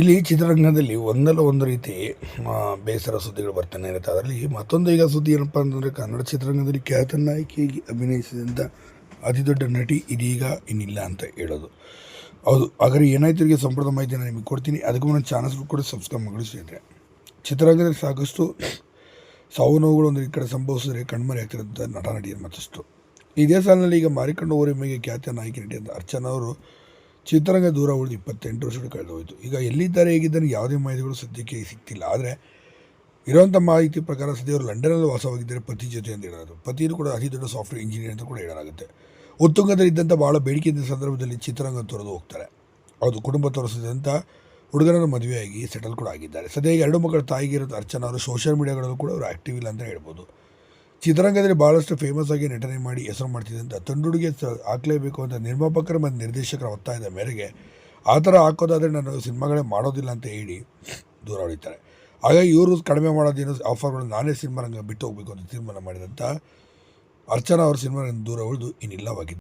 ಇಲ್ಲಿ ಚಿತ್ರರಂಗದಲ್ಲಿ ಒಂದಲ್ಲ ಒಂದು ರೀತಿ ಬೇಸರ ಸುದ್ದಿಗಳು ಬರ್ತಾನೆ ಇರುತ್ತೆ. ಅದರಲ್ಲಿ ಮತ್ತೊಂದು ಈಗ ಸುದ್ದಿ ಏನಪ್ಪ ಅಂತಂದರೆ, ಕನ್ನಡ ಚಿತ್ರರಂಗದಲ್ಲಿ ಖ್ಯಾತ ನಾಯಕಿಯಾಗಿ ಅಭಿನಯಿಸಿದಂಥ ಅತಿ ದೊಡ್ಡ ನಟಿ ಇದೀಗ ಇನ್ನಿಲ್ಲ ಅಂತ ಹೇಳೋದು. ಹೌದು, ಹಾಗಾದ್ರೆ ಏನಾಯ್ತು ಈಗ ಸಂಪೂರ್ಣ ಮಾಹಿತಿ ನಿಮಗೆ ಕೊಡ್ತೀನಿ. ಅದಕ್ಕೂ ನನ್ನ ಚಾನಲ್ಸ್ ಕೂಡ ಸಬ್ಸ್ಕ್ರೈಬ್ ಮಾಡಿ ಸ್ನೇಹಿತರೆ ಚಿತ್ರರಂಗದಲ್ಲಿ ಸಾಕಷ್ಟು ಸಾವು ನೋವುಗಳು ಒಂದು ಈ ಕಡೆ ಸಂಭವಿಸಿದ್ರೆ ಕಣ್ಮರೆ ಆಗ್ತಿರೋಂಥ ನಟ ನಟಿಯರು ಮತ್ತಷ್ಟು. ಇದೇ ಸಾಲಿನಲ್ಲಿ ಈಗ ಮಾರಿಕೊಂಡು ಓರಿಮೆಗೆ ಖ್ಯಾತ ನಾಯಕಿ ನಟಿಯಾದ ಅರ್ಚನಾ ಅವರು ಚಿತ್ರರಂಗ ದೂರ ಉಳಿದು ಇಪ್ಪತ್ತೆಂಟು ವರ್ಷಗಳು ಕಳೆದು ಹೋಯಿತು ಈಗ ಎಲ್ಲಿದ್ದಾರೆ ಹೇಗಿದ್ದಾರೆ ಯಾವುದೇ ಮಾಹಿತಿಗಳು ಸದ್ಯಕ್ಕೆ ಸಿಗ್ತಿಲ್ಲ ಆದರೆ ಇರುವಂಥ ಮಾಹಿತಿ ಪ್ರಕಾರ ಸದ್ಯ ಅವರು ಲಂಡನಲ್ಲಿ ವಾಸವಾಗಿದ್ದರೆ ಪತಿ ಜೊತೆ ಅಂತ ಹೇಳೋದು ಪತಿಯೂ ಕೂಡ ಅತಿ ದೊಡ್ಡ ಸಾಫ್ಟ್ವೇರ್ ಇಂಜಿನಿಯರ್ ಅಂತ ಕೂಡ ಹೇಳಲಾಗುತ್ತೆ. ಉತ್ತುಂಗದಲ್ಲಿದ್ದಂಥ ಭಾಳ ಬೇಡಿಕೆ ಇದ್ದ ಸಂದರ್ಭದಲ್ಲಿ ಚಿತ್ರರಂಗ ತೊರೆದು ಹೋಗ್ತಾರೆ. ಅದು ಕುಟುಂಬ ತೋರಿಸಿದಂಥ ಹುಡುಗರನ್ನು ಮದುವೆಯಾಗಿ ಸೆಟಲ್ ಕೂಡ ಆಗಿದ್ದಾರೆ. ಸದ್ಯ ಎರಡು ಮಕ್ಕಳ ಇರೋದು ಅರ್ಚನಾ ಅವರು ಸೋಷಿಯಲ್ ಮೀಡಿಯಾಗಳಲ್ಲೂ ಕೂಡ ಅವರು ಆ್ಯಕ್ಟಿವ್ ಇಲ್ಲ ಅಂತ ಹೇಳ್ಬೋದು. ಚಿತ್ರರಂಗದಲ್ಲಿ ಭಾಳಷ್ಟು ಫೇಮಸ್ ಆಗಿ ನಟನೆ ಮಾಡಿ ಹೆಸರು ಮಾಡ್ತಿದ್ದಂಥ ಅಂತ ಸ- ಹಾಕಲೇಬೇಕು ಅಂತ ನಿರ್ಮಾಪಕರ ಮತ್ತು ನಿರ್ದೇಶಕರ ಒತ್ತಾಯದ ಮೇರೆಗೆ ಆ ಥರ ಹಾಕೋದಾದರೆ ನಾನು ಸಿನಿಮಾಗಳೇ ಮಾಡೋದಿಲ್ಲ ಅಂತ ಹೇಳಿ ದೂರ ಉಳಿತಾರೆ ಹಾಗಾಗಿ ಇವರು ಕಡಿಮೆ ಮಾಡೋದೇನು ಆಫರ್ಗಳು ನಾನೇ ಸಿನಿಮಾ ರಂಗ ಬಿಟ್ಟು ಹೋಗಬೇಕು ಅಂತ ತೀರ್ಮಾನ ಮಾಡಿದಂಥ ಅರ್ಚನಾ ಅವರು ಸಿನಿಮಾ ದೂರ ಉಳಿದು ಇನ್ನಿಲ್ಲವಾಗಿದ್ದಾರೆ